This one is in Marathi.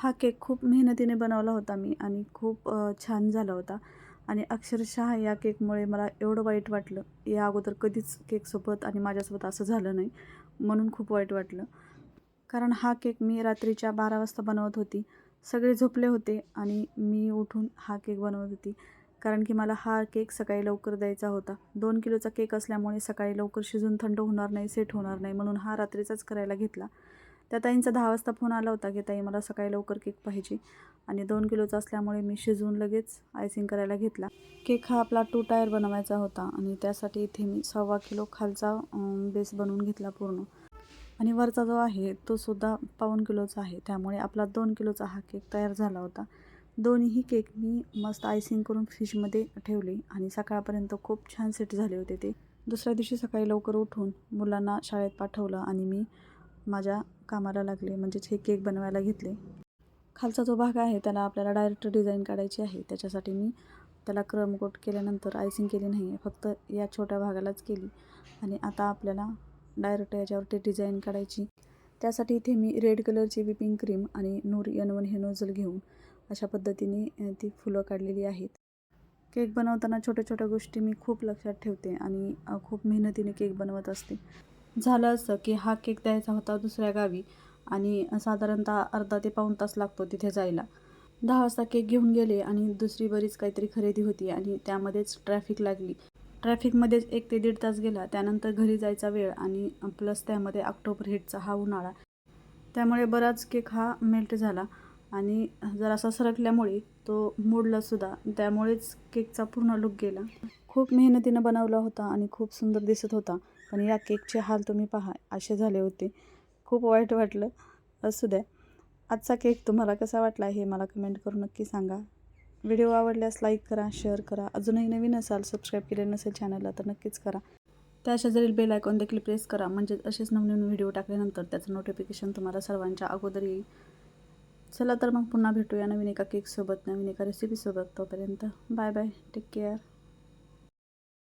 हा केक खूप मेहनतीने बनवला होता मी आणि खूप छान झाला होता. आणि अक्षरशः या केकमुळे मला एवढं वाईट वाटलं. या अगोदर कधीच केकसोबत आणि माझ्यासोबत असं झालं नाही म्हणून खूप वाईट वाटलं. कारण हा केक मी रात्रीच्या बारा वाजता बनवत होती. सगळे झोपले होते आणि मी उठून हा केक बनवत होती. कारण की मला हा केक सकाळी लवकर द्यायचा होता. दोन किलोचा केक असल्यामुळे सकाळी लवकर शिजून थंड होणार नाही सेट होणार नाही म्हणून हा रात्रीचाच करायला घेतला. त्या ताईंचा दहा वाजता फोन आला होता की ताई मला सकाळी लवकर केक पाहिजे. आणि दोन किलोचा असल्यामुळे मी शिजवून लगेच आयसिंग करायला घेतला. केक हा आपला टू टायर बनवायचा होता आणि त्यासाठी इथे मी सव्वा किलो खालचा बेस बनवून घेतला पूर्ण. आणि वरचा जो आहे तो सुद्धा पाऊण किलोचा आहे. त्यामुळे आपला दोन किलोचा हा केक तयार झाला होता. दोन्ही केक मी मस्त आयसिंग करून फ्रीजमध्ये ठेवले आणि सकाळपर्यंत खूप छान सेट झाले होते ते. दुसऱ्या दिवशी सकाळी लवकर उठून मुलांना शाळेत पाठवलं आणि मी माझ्या कामाला लागले म्हणजेच हे केक बनवायला घेतले. खालचा जो भाग आहे त्याला आपल्याला डायरेक्ट डिझाईन काढायची आहे. त्याच्यासाठी मी त्याला क्रमकोट केल्यानंतर आयसिंग केली नाही आहे. फक्त या छोट्या भागालाच केली. आणि आता आपल्याला डायरेक्ट याच्यावरती डिझाईन काढायची. त्यासाठी इथे मी रेड कलरची विपिंग क्रीम आणि नूर एन वन हे नोझल घेऊन अशा पद्धतीने ती फुलं काढलेली आहेत. केक बनवताना छोट्या छोट्या गोष्टी मी खूप लक्षात ठेवते आणि खूप मेहनतीने केक बनवत असते. झालं असं की हा केक द्यायचा होता दुसऱ्या गावी आणि साधारणतः अर्धा ते पाऊण तास लागतो तिथे जायला. दहा वाजता केक घेऊन गेले आणि दुसरी बरीच काहीतरी खरेदी होती आणि त्यामध्येच ट्रॅफिक लागली. ट्रॅफिकमध्येच एक ते दीड तास गेला त्यानंतर घरी जायचा वेळ आणि प्लस त्यामध्ये ऑक्टोबर हिटचा हा उन्हाळा. त्यामुळे बराच केक हा मेल्ट झाला. आणि जरासा सरकल्यामुळे तो मोडलासुद्धा त्यामुळेच केकचा पूर्ण लुक गेला. खूप मेहनतीनं बनवला होता आणि खूप सुंदर दिसत होता. पण या केकचे हाल तुम्ही पहा असे झाले होते. खूप वाईट वाटलं. असू द्या. आजचा केक तुम्हाला कसा वाटला हे मला कमेंट करून नक्की सांगा. व्हिडिओ आवडल्यास लाईक करा शेअर करा. अजूनही नवीन असाल सबस्क्राईब केले नसेल चॅनलला तर नक्कीच करा. त्या शेजारील बेल आयकॉन देखील प्रेस करा. म्हणजे असेच नवनवीन व्हिडिओ टाकल्यानंतर त्याचं नोटिफिकेशन तुम्हाला सर्वांच्या अगोदर येईल. चला तर मग पुन्हा भेटूया नवीन एका केकसोबत नवीन एका रेसिपीसोबत तोपर्यंत. Bye bye take care